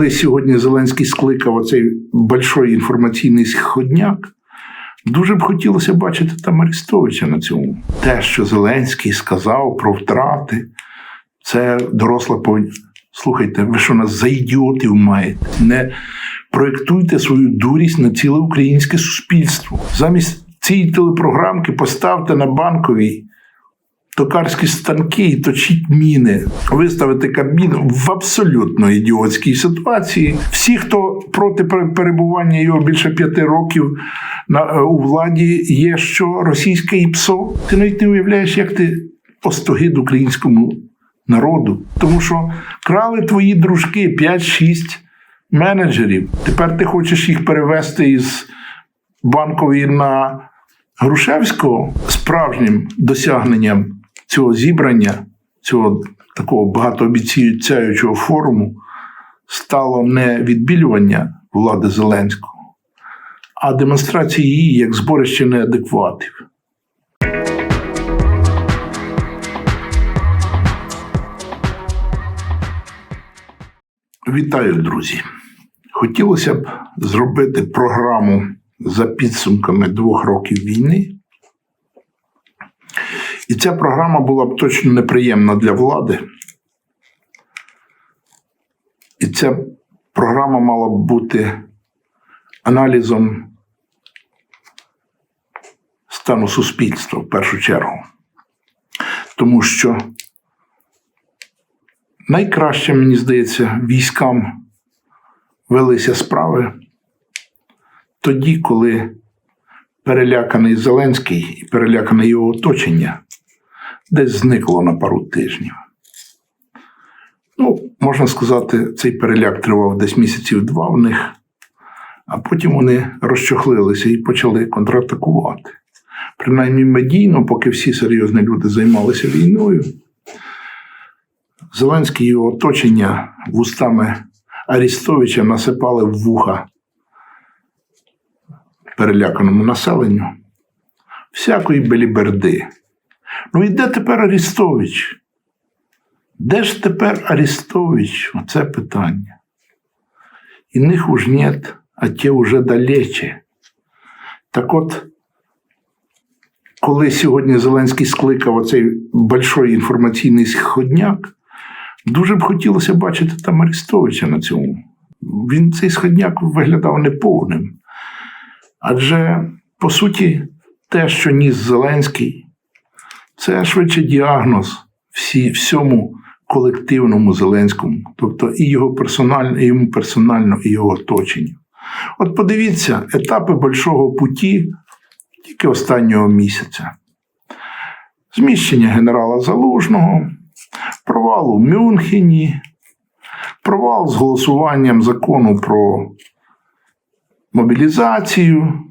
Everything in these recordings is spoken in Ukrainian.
коли сьогодні Зеленський скликав оцей большой інформаційний сходняк, дуже б хотілося бачити там Арестовича на цьому. Те, що Зеленський сказав про втрати, це доросла повинна. Слухайте, ви що нас за ідіотів маєте? Не проєктуйте свою дурість на ціле українське суспільство. Замість цієї телепрограмки поставте на банковій токарські станки і точіть міни, виставити кабіну в абсолютно ідіотській ситуації. Всі, хто проти перебування його більше п'яти років на е, у владі, є що російське ІПСО. Ти навіть не уявляєш, як ти остогид українському народу, тому що крали твої дружки 5-6 менеджерів. Тепер ти хочеш їх перевести із банкової на Грушевського справжнім досягненням цього зібрання, цього такого багатообіцяючого форуму стало не відбілювання влади Зеленського, а демонстрація її як зборище неадекватів. Вітаю, друзі! Хотілося б зробити програму за підсумками двох років війни. І ця програма була б точно неприємна для влади. І ця програма мала б бути аналізом стану суспільства в першу чергу. Тому що найкраще, мені здається, військам велися справи тоді, коли переляканий Зеленський і перелякане його оточення десь зникло на пару тижнів. Ну, можна сказати, цей переляк тривав десь місяців два в них, а потім вони розчохлилися і почали контратакувати. Принаймні медійно, поки всі серйозні люди займалися війною. Зеленський його оточення вустами Арістовича насипали в вуха переляканому населенню всякої беліберди. Ну і де тепер Арістович? Де ж тепер Арістович? Оце питання. І них уж нет, а ті вже далече. Так от, коли сьогодні Зеленський скликав оцей большой інформаційний сходняк, дуже б хотілося бачити там Арістовича на цьому. Він цей сходняк виглядав неповним. Адже, по суті, те, що ніс Зеленський, це швидше діагноз всі, всьому колективному Зеленському, тобто і його персонально, і йому персонально, і його оточенню. От подивіться, етапи большого путі тільки останнього місяця. Зміщення генерала Залужного, провал у Мюнхені, провал з голосуванням закону про мобілізацію,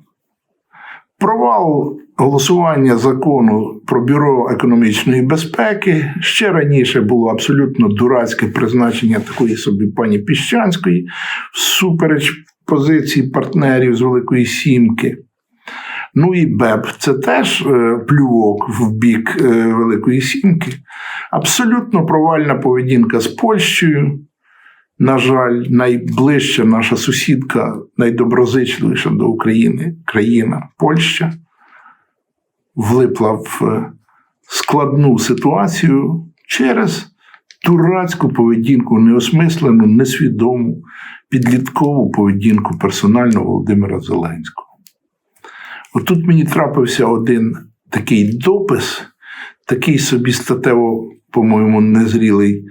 провал голосування закону про бюро економічної безпеки. Ще раніше було абсолютно дурацьке призначення такої собі пані Піщанської, всупереч позиції партнерів з Великої Сімки. Ну і БЕП це теж е, плювок в бік е, Великої Сімки. Абсолютно провальна поведінка з Польщею. На жаль, найближча наша сусідка, найдоброзичливіша до України країна Польща влипла в е, складну ситуацію через дурацьку поведінку, неосмислену, несвідому, підліткову поведінку персонально Володимира Зеленського. Отут мені трапився один такий допис, такий собі статево, по-моєму, незрілий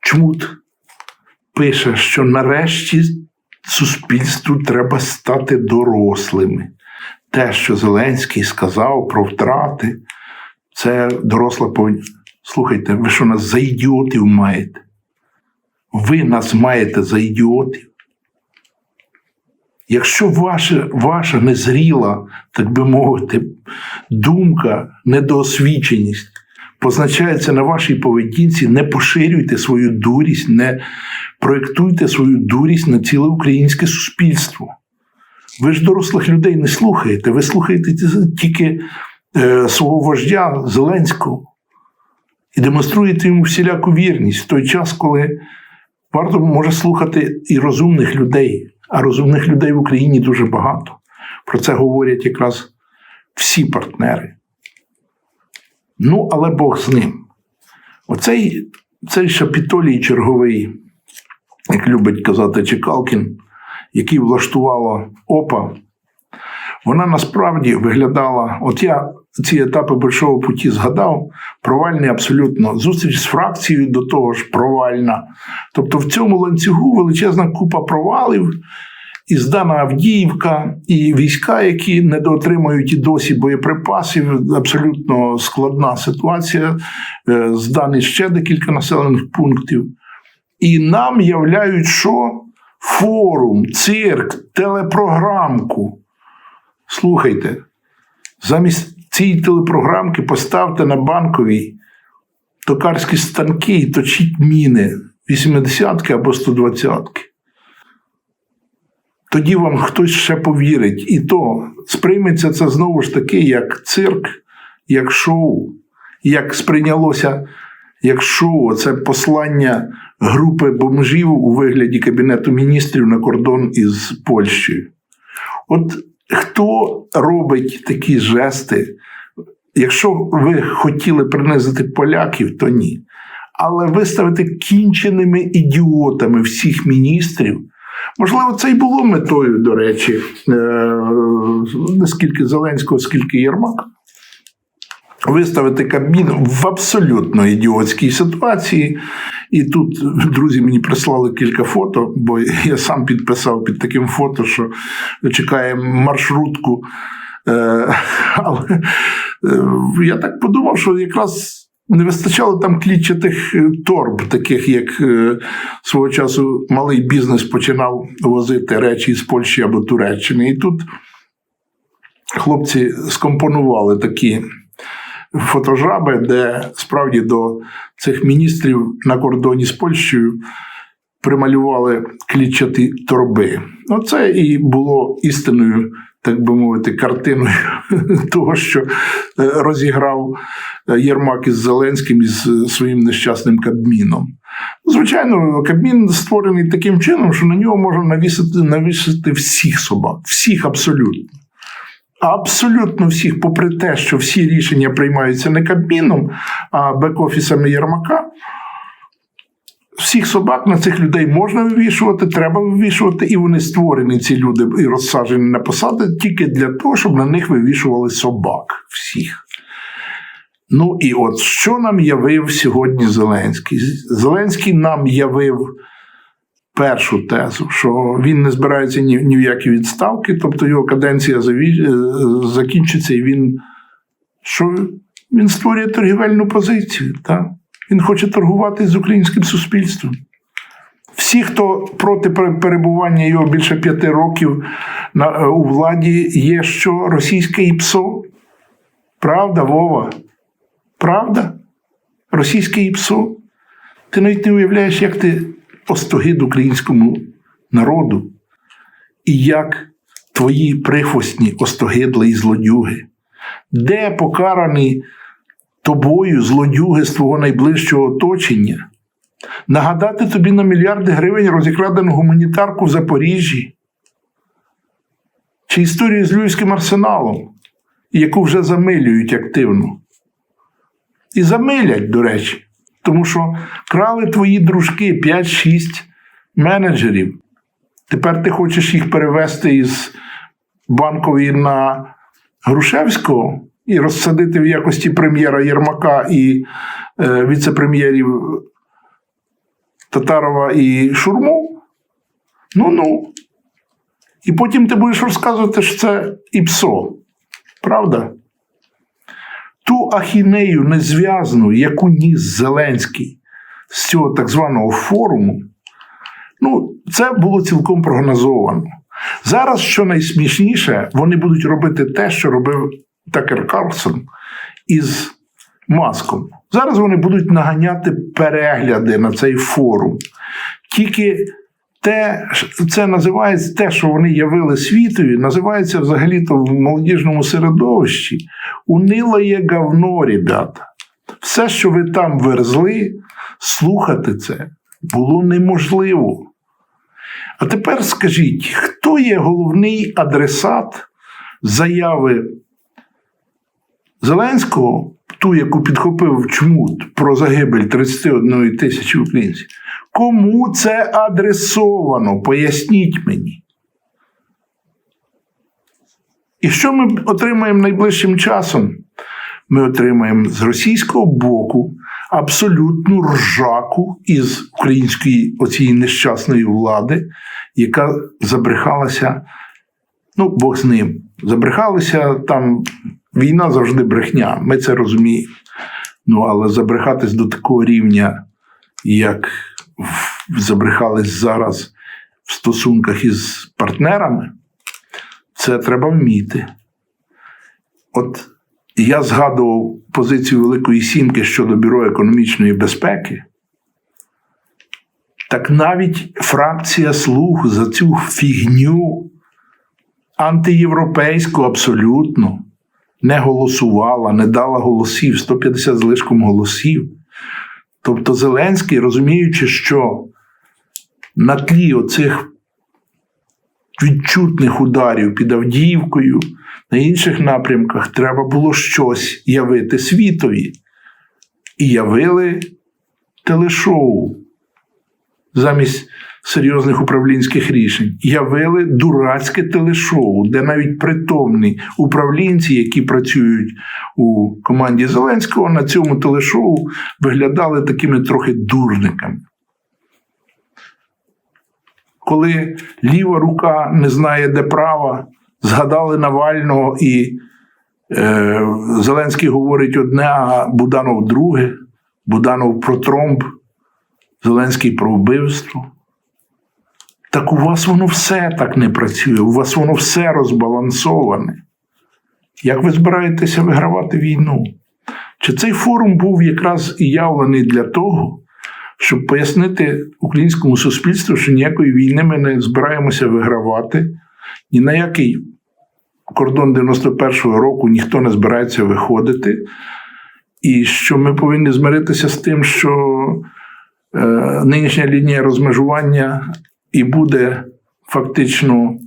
чмут пише, що нарешті суспільству треба стати дорослими. Те, що Зеленський сказав про втрати, це доросла повинна. Слухайте, ви що нас за ідіотів маєте? Ви нас маєте за ідіотів. Якщо ваша ваша незріла, так би мовити, думка, недоосвіченість позначається на вашій поведінці, не поширюйте свою дурість, не проєктуйте свою дурість на ціле українське суспільство. Ви ж дорослих людей не слухаєте, ви слухаєте тільки е, свого вождя Зеленського і демонструєте йому всіляку вірність в той час, коли варто може слухати і розумних людей, а розумних людей в Україні дуже багато. Про це говорять якраз всі партнери. Ну, але Бог з ним. Оцей цей шапітолій черговий, як любить казати Чекалкін, який влаштувала ОПА, вона насправді виглядала. От я ці етапи большого путі згадав, провальний абсолютно. Зустріч з фракцією до того ж провальна. Тобто в цьому ланцюгу величезна купа провалів. І здана Авдіївка, і війська, які недоотримують і досі боєприпасів. Абсолютно складна ситуація. Е, Здані ще декілька населених пунктів. І нам являють, що форум, цирк, телепрограмку. Слухайте, замість цієї телепрограмки поставте на банковій токарські станки і точіть міни 80-ки або 120-ки. Тоді вам хтось ще повірить. І то сприйметься це знову ж таки як цирк, як шоу, як сприйнялося як шоу, це послання групи бомжів у вигляді Кабінету міністрів на кордон із Польщею. От хто робить такі жести? Якщо ви хотіли принизити поляків, то ні. Але виставити кінченими ідіотами всіх міністрів. Можливо, це й було метою, до речі, не скільки Зеленського, скільки Єрмака. Виставити Кабмін в абсолютно ідіотській ситуації. І тут друзі мені прислали кілька фото, бо я сам підписав під таким фото, що чекаємо маршрутку. Е, Але е, я так подумав, що якраз не вистачало там клітчатих торб, таких як е, свого часу малий бізнес починав возити речі з Польщі або Туреччини. І тут хлопці скомпонували такі фотожаби, де справді до цих міністрів на кордоні з Польщею прималювали клітчаті торби. Оце і було істинною, так би мовити, картиною того, що е, розіграв Єрмак із Зеленським із своїм нещасним Кабміном. Звичайно, Кабмін створений таким чином, що на нього можна навісити, навісити всіх собак, всіх абсолютно. Абсолютно всіх, попри те, що всі рішення приймаються не Кабміном, а бек-офісами Єрмака. Всіх собак на цих людей можна вивішувати, треба вивішувати, і вони створені, ці люди і розсаджені на посади тільки для того, щоб на них вивішували собак всіх. Ну і от що нам явив сьогодні Зеленський? Зеленський нам явив першу тезу, що він не збирається ні, ні в які відставки, тобто його каденція заві... закінчиться, і він що він створює торгівельну позицію. Так? Він хоче торгувати з українським суспільством. Всі, хто проти перебування його більше п'яти років на, у владі, є що російське ІПСО. Правда, Вова? Правда? Російське ІПСО? Ти навіть не уявляєш, як ти остогид українському народу, і як твої прихвостні остогидли і злодюги, де покарані тобою злодюги з твого найближчого оточення, нагадати тобі на мільярди гривень розікрадену гуманітарку в Запоріжжі, чи історію з Львівським арсеналом, яку вже замилюють активно. І замилять, до речі, тому що крали твої дружки 5-6 менеджерів. Тепер ти хочеш їх перевести із банкової на Грушевського і розсадити в якості прем'єра Єрмака і е, віце-прем'єрів Татарова і Шурму. Ну ну. І потім ти будеш розказувати, що це ІПСО. Правда? Ахінею незв'язну, яку ніс Зеленський з цього так званого форуму, ну, це було цілком прогнозовано. Зараз, що найсмішніше, вони будуть робити те, що робив Такер Карлсон із маском. Зараз вони будуть наганяти перегляди на цей форум. Тільки те, це називається те, що вони явили світові, називається взагалі-то в молодіжному середовищі. Унилоє говно, ребята. Все, що ви там верзли, слухати це було неможливо. А тепер скажіть, хто є головний адресат заяви Зеленського, ту, яку підхопив чмут про загибель 31 тисячі українців? Кому це адресовано? Поясніть мені. І що ми отримаємо найближчим часом? Ми отримаємо з російського боку абсолютну ржаку із української оцієї нещасної влади, яка забрехалася. Ну, Бог з ним. Забрехалися там. Війна завжди брехня, ми це розуміємо. Ну, але забрехатись до такого рівня, як забрехались зараз в стосунках із партнерами, це треба вміти. От я згадував позицію Великої Сімки щодо Бюро економічної безпеки. Так навіть фракція слуг за цю фігню антиєвропейську абсолютно не голосувала, не дала голосів, 150 з лишком голосів. Тобто Зеленський, розуміючи, що на тлі оцих відчутних ударів під Авдіївкою, на інших напрямках треба було щось явити світові. І явили телешоу замість серйозних управлінських рішень. Явили дурацьке телешоу, де навіть притомні управлінці, які працюють у команді Зеленського, на цьому телешоу виглядали такими трохи дурниками. Коли ліва рука не знає, де права, згадали Навального і е, Зеленський говорить одне, а Буданов друге, Буданов про тромб, Зеленський про вбивство. Так у вас воно все так не працює, у вас воно все розбалансоване. Як ви збираєтеся вигравати війну? Чи цей форум був якраз і явлений для того, щоб пояснити українському суспільству, що ніякої війни ми не збираємося вигравати, ні на який кордон 91-го року ніхто не збирається виходити, і що ми повинні змиритися з тим, що е, нинішня лінія розмежування і буде фактично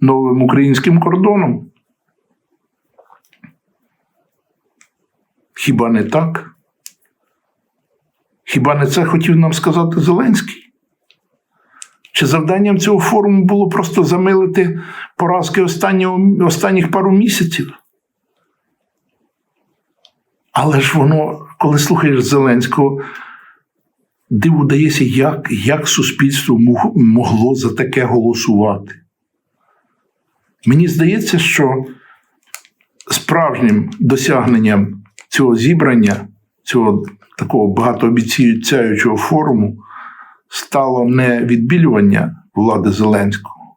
новим українським кордоном. Хіба не так? Хіба не це хотів нам сказати Зеленський? Чи завданням цього форуму було просто замилити поразки останнього, останніх пару місяців? Але ж воно, коли слухаєш Зеленського, диву дається, як, як суспільство могло за таке голосувати. Мені здається, що справжнім досягненням цього зібрання, цього такого багатообіцяючого форуму, стало не відбілювання влади Зеленського,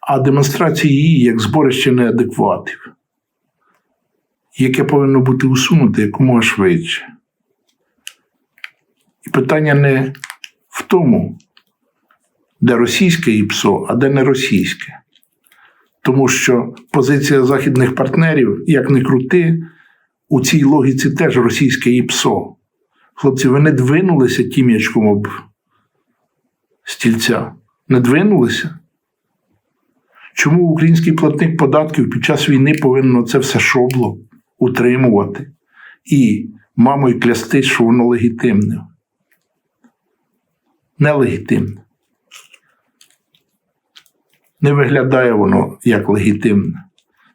а демонстрація її як зборище неадекватів, яке повинно бути усунуте якомога швидше. І питання не в тому, де російське ІПСО, а де не російське. Тому що позиція західних партнерів, як не крути, у цій логіці теж російське ІПСО. Хлопці, ви не двинулися тім'ячком об стільця. Не двинулися? Чому український платник податків під час війни повинен це все шобло утримувати і мамою клястись, що воно легітимне? Нелегітимне. Не виглядає воно як легітимне.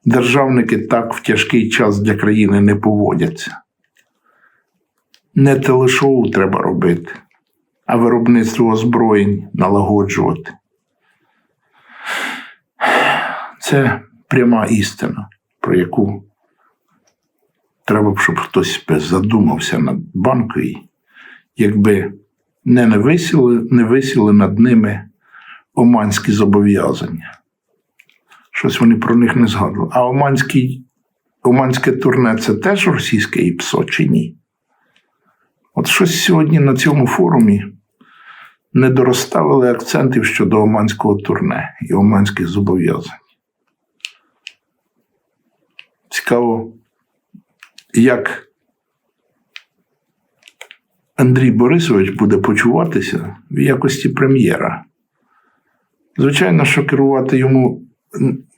Державники так в тяжкий час для країни не поводяться. Не телешоу треба робити, а виробництво озброєнь налагоджувати. Це пряма істина, про яку треба б, щоб хтось задумався над банкою, якби не, не, висіли, не висіли над ними оманські зобов'язання. Щось вони про них не згадували. А оманський, оманське турне це теж російське ІПСО чи ні? От щось сьогодні на цьому форумі не дорозставили акцентів щодо оманського турне і оманських зобов'язань. Цікаво, як Андрій Борисович буде почуватися в якості прем'єра. Звичайно, що керувати йому,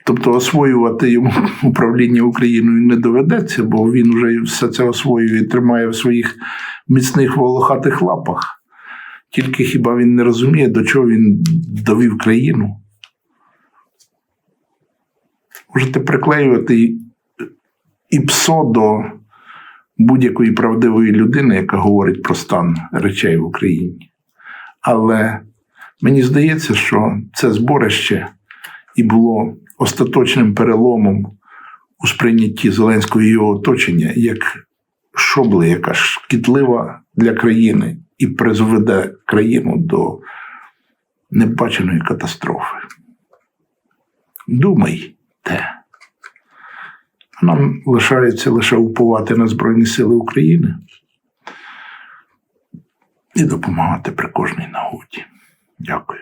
тобто освоювати йому управління Україною не доведеться, бо він вже все це освоює і тримає в своїх міцних волохатих лапах. Тільки хіба він не розуміє, до чого він довів країну. Можете приклеювати і- псо до будь-якої правдивої людини, яка говорить про стан речей в Україні. Але мені здається, що це зборище і було остаточним переломом у сприйнятті Зеленського і його оточення як шобли, яка шкідлива для країни і призведе країну до небаченої катастрофи. Думайте. Нам лишається лише уповати на Збройні Сили України і допомагати при кожній нагоді. Дякую.